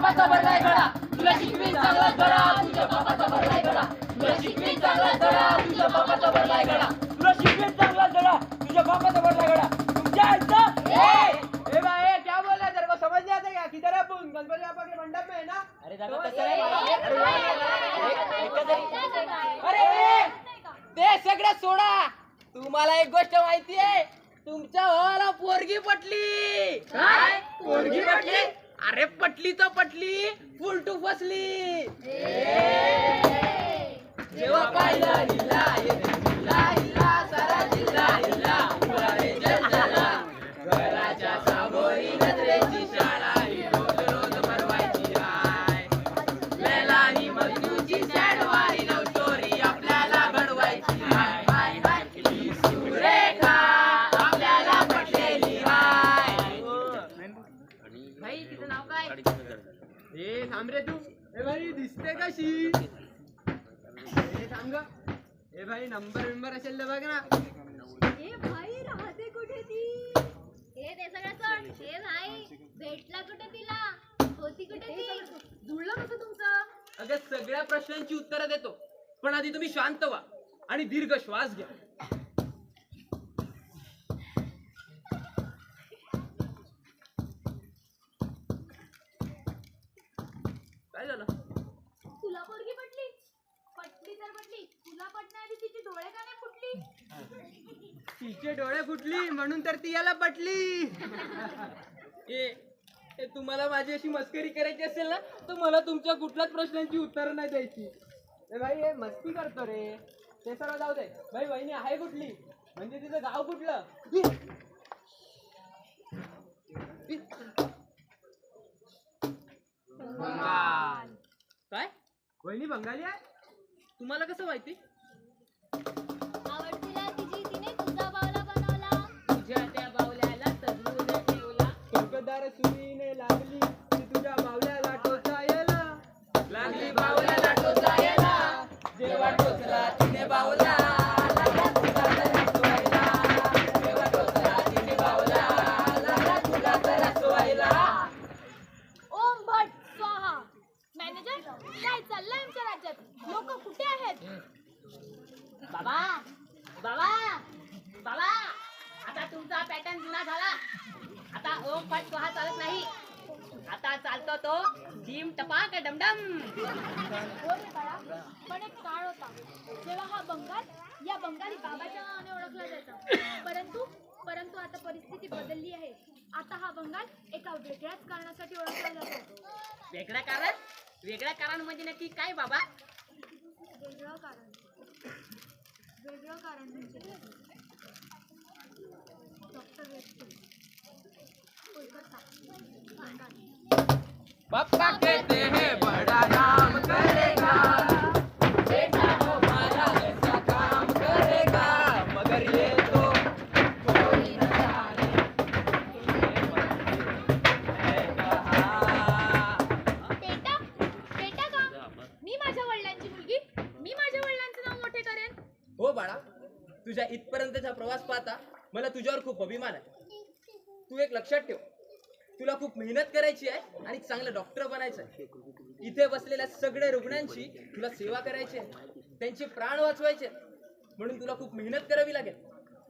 बापाचा भरलाय गळा. तुला शिकवीन चांगला गळा. तुझ्या बापाचा भरलाय गळा. तुला शिकवीन चांगला गळा. तुझ्या बापाचा भरलाय गळा. तुला शिकवेन चांगला जडा तुझ्या बापाचा भरला गडा तुमच्या आईचा? ए ए, क्या बोल रहा है तेरे को समझ नहीं आता क्या किधर है अपन गणपति बाबा के मंडप में है ना? अरे दादा नाही बाबा. अरे ते सगळं सोडा. तुम्हाला एक गोष्ट माहिती आहे. तुमच्या पोरगी पटली. काय? पोरगी पटली? अरे पटली तर पटली फुल टू फसली जेव्हा पाहिलं ए भाई दिसते कशी? ए थांब ग. ए भाई नंबर बिंबर असेल तर बघ ना. ए भाई राहते कुठे ती? ए ते सगळं सोड. ए भाई भेटला कुठे तिला? होती कुठे ती? जुळलं कसं तुमचं? अगं सगळ्या प्रश्नांची उत्तरं देतो. पण आधी तुम्ही शांत व्हा आणि दीर्घ श्वास घ्या काय झालं तुला पोरगी पटली पटली तर पटली तुला पटण्याआधी तिचे डोळे का नाही फुटली तिचे डोळे फुटली म्हणून तर ती याला पटली. ए ए, तुम्हाला माझी अशी मस्करी करायची असेल ना तर मला तुमच्या कुठल्याच प्रश्नांची उत्तरं नाही द्यायची. ए भाई हे मस्ती करतो रे. ते सर्व जाऊ दे. भाई वहिनी आहे कुठली? म्हणजे तिचं गाव कुठलं? काय? वहिनी बंगाली आहे? तुम्हाला कसं माहिती? सुरीने लागली ती तुझ्या बावल्याला टोचायला लागली बावल्याला टोचायला जेव्हा टोचला तिने बावला. ओम पट स्वहा चालत नाही. आता चालतो तो जिम टपाक डमडम. हो पण एक काळ होता. जेव्हा हा बंगाल या बंगाली बाबाच्या नावाने ओळखला जायचा. परंतु परंतु आता परिस्थिती बदलली आहे. आता हा बंगाल एका वेगळ्याच कारणासाठी ओळखला जातो. वेगळं कारण? वेगळं कारण म्हणजे नक्की काय बाबा? वेगळं कारण. वेगळं कारण म्हणजे डॉक्टर पप्पा कहते हैं बड़ा नाम करेगा। बेटा हमारा ऐसा काम करेगा। मगर ये। पेटा पेटा का? मी माझ्या वडिलांची मुलगी? मी माझ्या वडिलांचं नाव मोठे करेन? हो बाळा तुझ्या इथपर्यंतचा प्रवास पाहता मला तुझ्यावर खूप अभिमान आहे. तू एक लक्षात ठेव. तुला खूप मेहनत करायची आहे आणि चांगलं डॉक्टर बनायचं आहे. इथे बसलेल्या सगळ्या रुग्णांची तुला सेवा करायची आहे. त्यांचे प्राण वाचवायचे म्हणून तुला खूप मेहनत करावी लागेल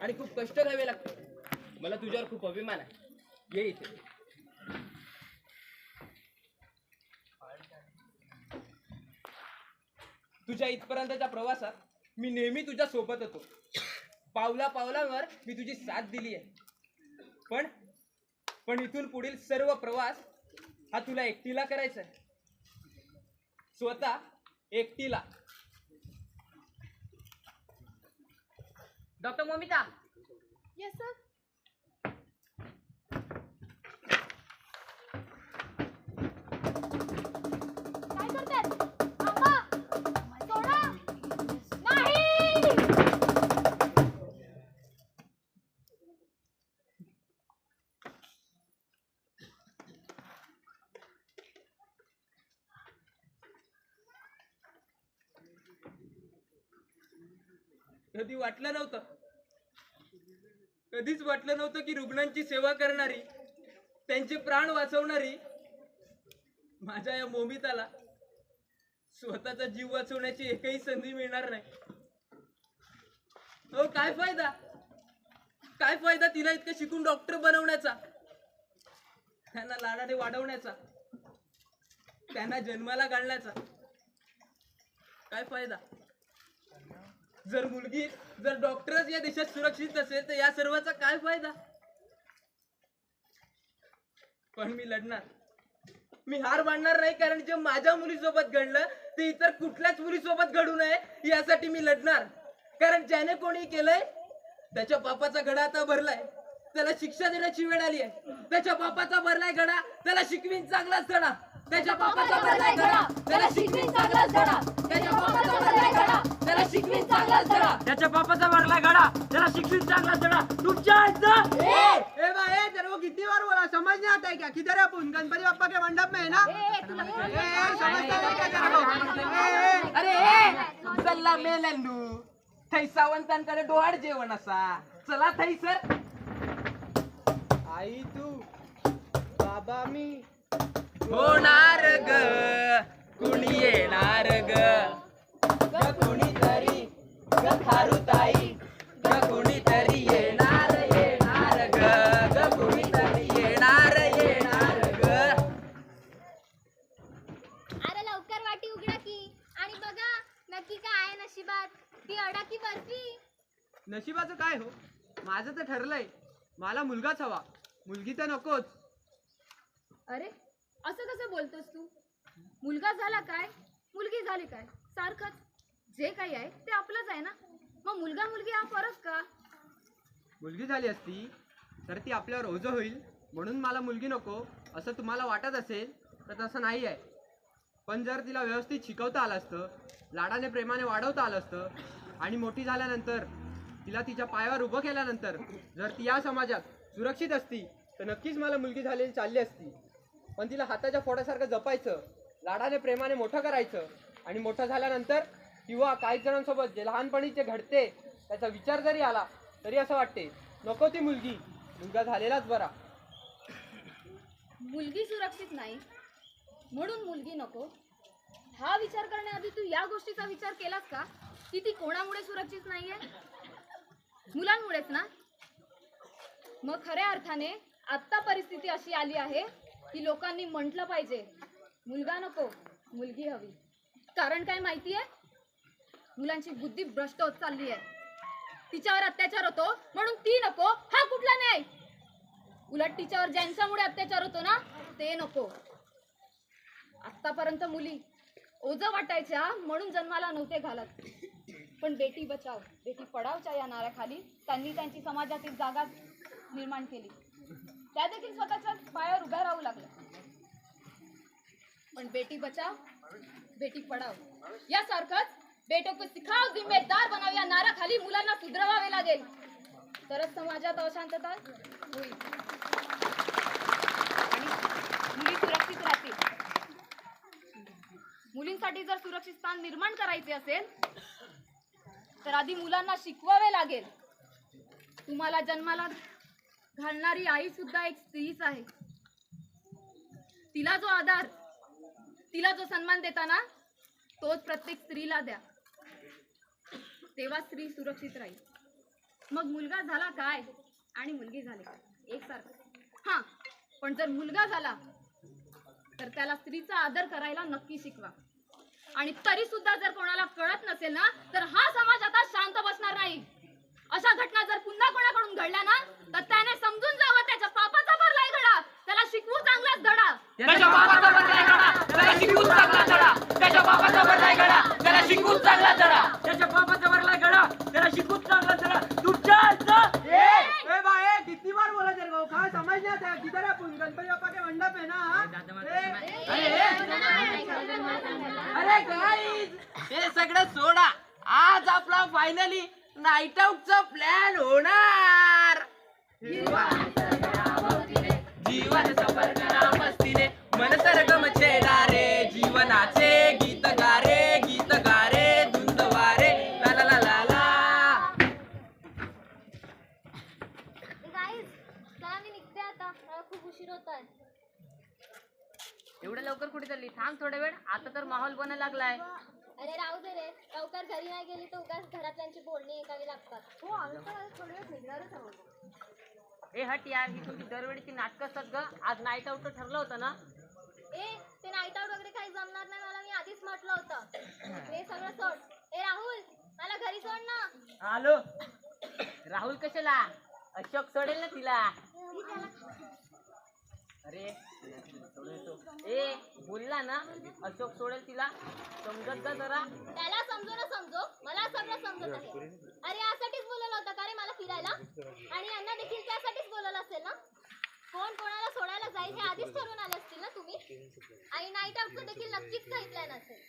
आणि खूप कष्ट घ्यावे लागतील. मला तुझ्यावर खूप अभिमान आहे. ये इथे. तुझ्या इथपर्यंतच्या प्रवासात मी नेहमी तुझ्या सोबत होतो. पावला पावलावर मी तुझी साथ दिली आहे. पण पण इथून पुढील सर्व प्रवास हा तुला एकटीला करायचा आहे. स्वतः एकटीला. डॉक्टर मोमिता. येस सर काय करतात कधी वाटलं नव्हतं. कधीच वाटलं नव्हतं की रुग्णांची सेवा करणारी त्यांचे प्राण वाचवणारी माझ्या या मोमिताला स्वतःचा जीव वाचवण्याची एकही संधी मिळणार नाही. अहो काय फायदा? काय फायदा तिला इतकं शिकून डॉक्टर बनवण्याचा? त्यांना लाडाने वाढवण्याचा? त्यांना जन्माला घालण्याचा? काय फायदा? जर मुलगी जर डॉक्टरच या देशात सुरक्षित असेल तर या सर्वाचा काय फायदा? पण मी लढणार. मी हार मानणार नाही कारण जे माझ्या मुलीसोबत घडलं ते इतर कुठल्याच मुलीसोबत घडू नये यासाठी मी लढणार. कारण ज्याने कोणी केलंय त्याच्या बापाचा घडा आता भरलाय. त्याला शिक्षा देण्याची वेळ आली आहे. त्याच्या बापाचा भरलाय घडा त्याला शिकवीन चांगलाच धडा. त्याच्या बापाचा भरलाय घडा त्याला शिकवीन चांगलाच धडा. त्याच्या बापाचा भरलाय घडा त्याला चांगलाच धडा त्याच्या बापाचा गाडा त्याला चांगला चढा तुमच्या आईचं? ए! भाई ए, तेरे को कितनी बार बोला. समझ नहीं आता है क्या किधर है अपन गणपति बप्पा के मंडप में है ना? ए, तुला ए, ए, समझता नहीं क्या तेरे को ए, ए, अरे ए, चल्ला मेलंडू. थै सावंतांकडे डोहाड जेवण असा. चला थै सर. आई तू बाबा मी. होणार ग मला मुलगाच हवा. मुलगी तर नकोच. अरे असं कसं बोलतोस तू? मुलगा झाला काय? मुलगी झाली काय? सारखंच. जे काही आहे ते आपलंच आहे ना? मग मुलगा मुलगी हा फरक का? मुलगी झाली असती तर ती आपल्यावर ओझं होईल. म्हणून मला मुलगी नको असं तुम्हाला वाटत असेल तर तसं नाही आहे. पण जर तिला व्यवस्थित शिकवता आलं असतं लाडाने प्रेमाने वाढवता आलं असतं आणि मोठी झाल्यानंतर तिला तिच्या पायावर उभं केल्यानंतर जर ती या समाजात सुरक्षित असती तर नक्कीच मला मुलगी झालेली चालली असती. पण तिला हाताच्या फोडासारखं जपायचं लाडाने प्रेमाने मोठं करायचं आणि मोठं झाल्यानंतर किंवा काही जणांसोबत जे लहानपणी जे घडते त्याचा विचार जरी आला तरी असं वाटते नको ती मुलगी मुलगा झालेलाच बरा. मुलगी सुरक्षित नाही म्हणून मुलगी नको. हा विचार करण्याआधी तू या गोष्टीचा विचार केलास का? की ती कोणामुळे सुरक्षित नाहीये? मुलांमुळेच ना? मग खऱ्या अर्थाने आत्ता परिस्थिती अशी आली आहे की लोकांनी म्हटलं पाहिजे मुलगा नको मुलगी हवी. कारण काय माहितीये मुलांची बुद्धी भ्रष्ट होत चालली आहे. तिच्यावर अत्याचार होतो म्हणून ती नको हा कुठला न्याय? उलट तिच्यावर ज्यांच्यामुळे अत्याचार होतो ना ते नको. आतापर्यंत मुली ओझ वाटायच्या म्हणून जन्माला नव्हते घालत. पण बेटी बचाव बेटी पडावच्या या नाऱ्याखाली त्यांनी त्यांची समाजातील जागा निर्माण केली. त्या देखील स्वतःच्या पायावर उभ्या राहू लागल्या. पण बेटी बचाव बेटी पडाव यासारखंच बेटो को सिखाव जिम्मेदार बनाव या नाऱ्याखाली मुलांना सुधरवावे लागेल. तरच समाजात अशांतता होईल. आणि मुली सुरक्षित राहतील. मुलींसाठी जर सुरक्षित स्थान निर्माण करायचे असेल तर आधी मुलांना शिकवावे लागेल. तुम्हाला जन्माला घालणारी आई सुद्धा एक स्त्रीच आहे. तिला जो आधार तिला जो सन्मान देताना तोच प्रत्येक स्त्रीला द्या. तेव्हा स्त्री सुरक्षित राहील. मग मुलगा झाला काय? आणि मुलगी झाली काय? एकसारखं. हा पण जर मुलगा झाला तर त्याला स्त्रीचा आदर करायला नक्की शिकवा. आणि तरी सुद्धा जर कोणाला कळत नसेल ना तर हा समाज आता शांत बसणार नाही. अशा घटना जर पुन्हा कोणाकडून घडल्या ना तर त्याने समजून जावं त्याच्या पापाचा भरलाय घडा त्याला शिकवू चांगलाच धडा. त्याच्या बापाचा भरलाय गाडा त्याला शिकून चांगला त्याच्या भरलाय त्याला चांगला चढा त्याच्या भरलाय गाडा त्याला चांगला चढा तुमच्या आईचं ए भाई ए, कितनी बार बोला तेरे को कहाँ समझ नहीं आता? है? किधर है अपन गणपति बप्पा के मंडप है ना? अरे गाईज हे सगळं सोडा. आज आपला फायनली नाईट आउटचा प्लॅन होणार. जीवन सफर करा मस्तीने. मन सरगम छेडारे ए हट यार ही तुमची दरवेळीची नाटकं असतात ग. आज नाईट आउट ठरलं होतं ना? ए ते नाईट आउट वगैरे काही जमणार नाही मला मी आधीच म्हटलं होतं. हे सगळं सोड. ए राहुल मला घरी सोड ना. आलो. राहुल कशाला? अशोक सोडेल ना तिला. अरे. ए बोलला ना अशोक सोडेल तिला. समजत का जरा. त्याला समजू ना समजो. मला सगळं समजत आहे. अरे यासाठीच बोलवलं आणि यांना देखील त्यासाठीच बोलवलं असेल ना? कोण कोणाला सोडायला जाईल हे आधीच ठरवून आले असतील ना तुम्ही? आणि नाईट आउटचं देखील नक्कीच काही प्लॅन असेल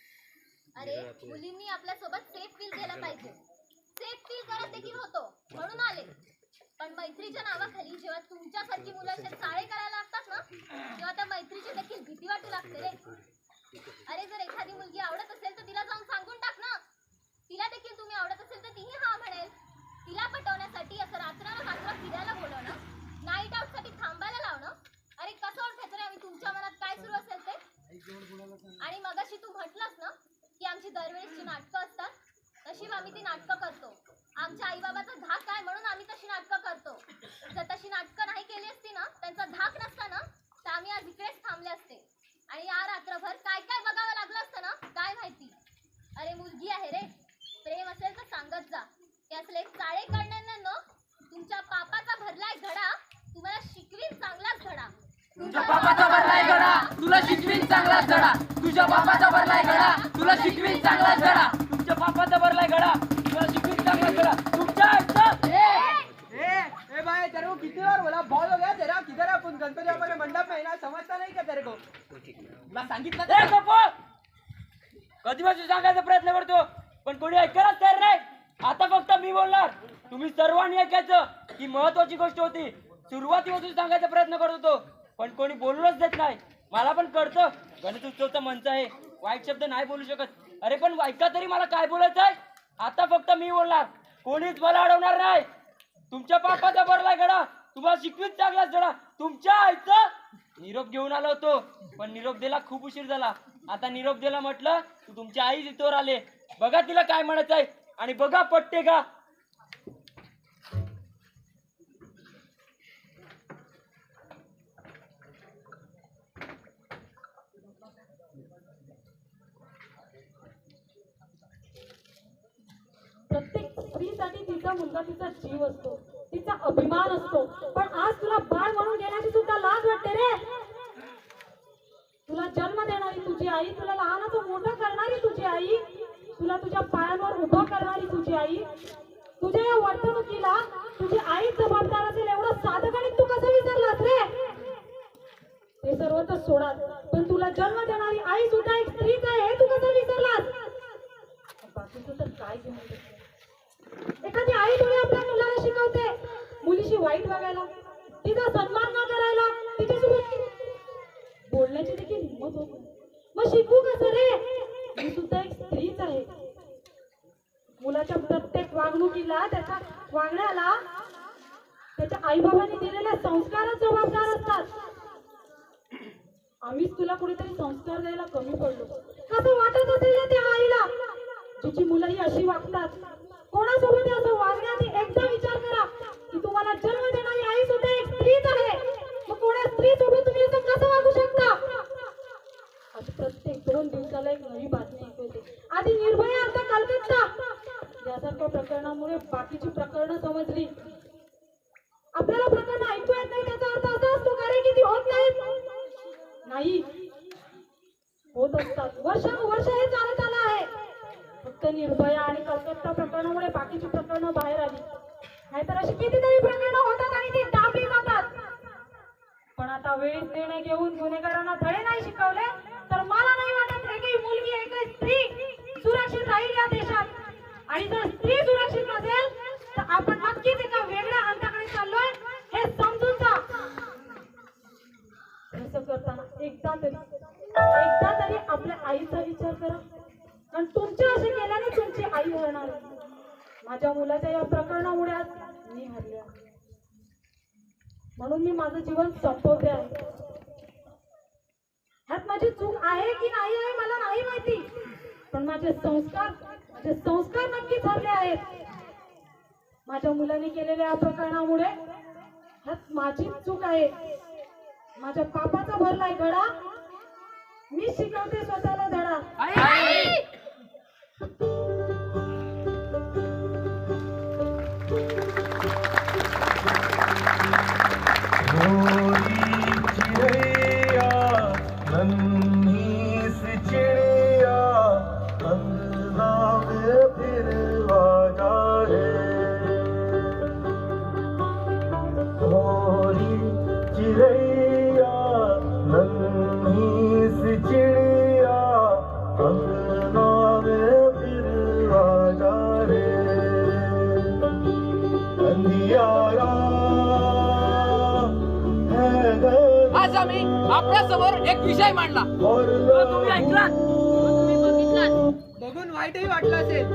अरे मुलींनी आपल्यासोबत सेफ फील केलं पाहिजे. सेफ फील करत देखील होतो म्हणून आले. पण मैत्रीच्या नावाखाली जेव्हा तुमच्यासारखी मुलं असे चाळे करायला लागतात ना तेव्हा त्या मैत्रीची देखील भीती वाटू लागते रे. अरे जर एखादी मुलगी आवडत असेल तर तिला जाऊन सांगून टाक ना. तिला देखील तुम्ही आवडत असेल तर तीही हा म्हणेल. तिला पटवण्यासाठी असं रात्र रात्र फिरायला बोलवणं नाईट आउटसाठी थांबायला लावणं. अरे कसं ओळखायचं रे आम्ही? तुमच्या मनात काय सुरू असेल ते? आणि मगाशी तू म्हटलंस ना की आमची दरवेळेसची नाटकं असतात तशीच आम्ही ती नाटकं करतो. आमच्या आईबाबाचा धाक आहे म्हणून आम्ही तशी नाटकं करतो? जर तशी नाटकं नाही केली असती ना त्यांचा धाक नसता ना तर आम्ही आज इकडेच थांबले असते. आणि या रात्रभर काय काय बघावं लागलं असतं ना काय माहिती? अरे मुलगी आहे रे. प्रेम असेल तर सांगत जा. की असले चाळे न तुमच्या पापाचा भरलाय घडा तुम्हाला शिकवीन चांगलाच घडा तुझ्या बापाचा भरलाय घडा तुला शिकवीन चांगलाच घडा तुझ्या बापाचा भरलाय घडा तुला शिकवीन चांगलाच घडा तुमच्या बापाचा भरलाय गडा तुला शिकवीन चांगलाच धडा तुमच्या आईचा ए ए भाई तेरे को कितनी बार बोला बहुत हो गया तेरा किधर है अपन गणपति बाबा के मंडप में है ना समझता नहीं क्या तेरे को मैं सांगितलं ए गप्प कधीपासून सांगायचा प्रयत्न करतो पण कोणी ऐकायलाच तयार नाही आता फक्त मी बोलणार तुम्ही सर्वांनी ऐकायचं ही महत्वाची गोष्ट होती. सुरुवातीपासून सांगायचा प्रयत्न करत होतो पण कोणी बोलूनच देत नाही. मला पण कळतं गणेश उत्सवचा मंच आहे. वाईट शब्द नाही बोलू शकत. अरे पण ऐका तरी मला काय बोलायचं आहे? आता फक्त मी बोलणार. कोणीच मला अडवणार नाही. तुमच्या पापाचा भरला गडा तुम्हाला शिकवीत चांगलाच गडा तुमच्या आईचं निरोप घेऊन आलो होतो पण निरोप दिला खूप उशीर झाला. आता निरोप दिला म्हटलं तू तुमच्या आई इथवर आले. बघा तिला काय म्हणायचं आहे आणि बघा पटते का प्रत्येक स्त्रीसाठी तिचा मुलगा तिचा जीव असतो तिचा अभिमान असतो. पण आज तुला बाळ म्हणून घेण्याची सुद्धा लाज वाटते रे. तुला जन्म देणारी तुझी आई तुला लहानाचं मोठं करणारी तुझी आई तुला तुझ्या पायांवर उभं करणारी तुझी आई तुझ्या या वर्तणुकीला तुझी आई जबाबदार असेल एवढं साधक आणि तू कसं विसरलास रे? हे सर्व तर सोडा पण तुला जन्म देणारी आई सुद्धा एक स्त्रीच आहे हे तू कसं विसरलास? बाकीचं तर काय घेऊन एखादी आई थोडी आपल्या मुलाला शिकवते मुलीशी वाईट वागायला तिचा सन्मान न करायला तिच्यासोबत बोलण्याची देखील हिंमत होत मग शिकू कसं रे? मी सुद्धा एक स्त्रीच आहे. मुलाच्या प्रत्येक वागणुकीला त्याच्या वागण्याला त्याच्या आईबाबांनी दिलेल्या संस्कारच जबाबदार असतात. आम्हीच तुला कुठेतरी संस्कार द्यायला कमी पडलो. कसं वाटत असेल ना त्या आईला? जिची मुलंही अशी वागतात? कोणासोबत असं वागण्यात एकदा विचार करा की तुम्हाला जन्म देणारी आई सुद्धा एक स्त्रीच आहे मग कोणा स्त्री सोबत तुम्ही असं कसं वागू शकता आज प्रत्येक दोन दिवसाला एक नवी बातमी ऐकू येते आधी निर्भया आता कलकत्ता यासारख्या प्रकरणामुळे बाकीची प्रकरणं समजली आपल्याला प्रकरण ऐकू येत नाही त्याचा अर्थ असा असतो का रे की ती होत नाहीत नाही होत असतात वर्षानुवर्ष हे चालत आलं आहे फक्त निर्भया आणि कलकत्ता प्रकरणामुळे बाकीची प्रकरणं बाहेर आली नाहीतर अशी कितीतरी प्रकरण होतात आणि ती दाबली जातात. पण आता वेळीच निर्णय घेऊन गुन्हेगारांना धडे नाही शिकवले तर मला नाही वाटत एकही मुलगी एकही स्त्री सुरक्षित राहील या देशात. आणि जर स्त्री सुरक्षित नसेल तर आपण नक्कीच एका वेगळ्या अंताकडे चाललोय हे समजून जा. असं करताना एकदा तरी एकदा तरी आपल्या आईचा विचार करा. कारण तुमच्या असे केल्याने तुमची आई हरणार. माझ्या मुलाच्या या प्रकरणामुळे आज मी हरले आहे. म्हणून मी माझं जीवन संपवते आहे. ह्यात माझी चूक आहे की नाही आहे मला नाही माहिती. पण माझे संस्कार माझे संस्कार नक्की ठरले आहेत. माझ्या मुलाने केलेल्या या प्रकरणामुळे ह्यात माझी चूक आहे. माझ्या पापाचा भरलाय गडा. मी शिकवते स्वतःला धडा. चिड़िया आज आम्ही आपल्यासमोर एक विषय मांडला. तुम्ही ऐकलात? तुम्ही बघून वाईटही वाटलं असेल.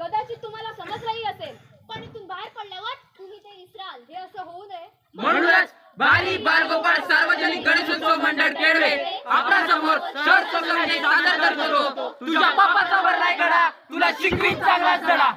कदाचित तुम्हाला समजलंही असेल पण इथून बाहेर पडल्यावर तुम्ही ते विसराल हे असं होऊ नये. म्हणूनच बाली बालगोपाळ सार्वजनिक गणेशोत्सव मंडळ केळवे आपल्यासमोर शर्ट सादर करतो तुझ्या बापाचा भरलाय गडा तुला शिकवीत चांगला चढा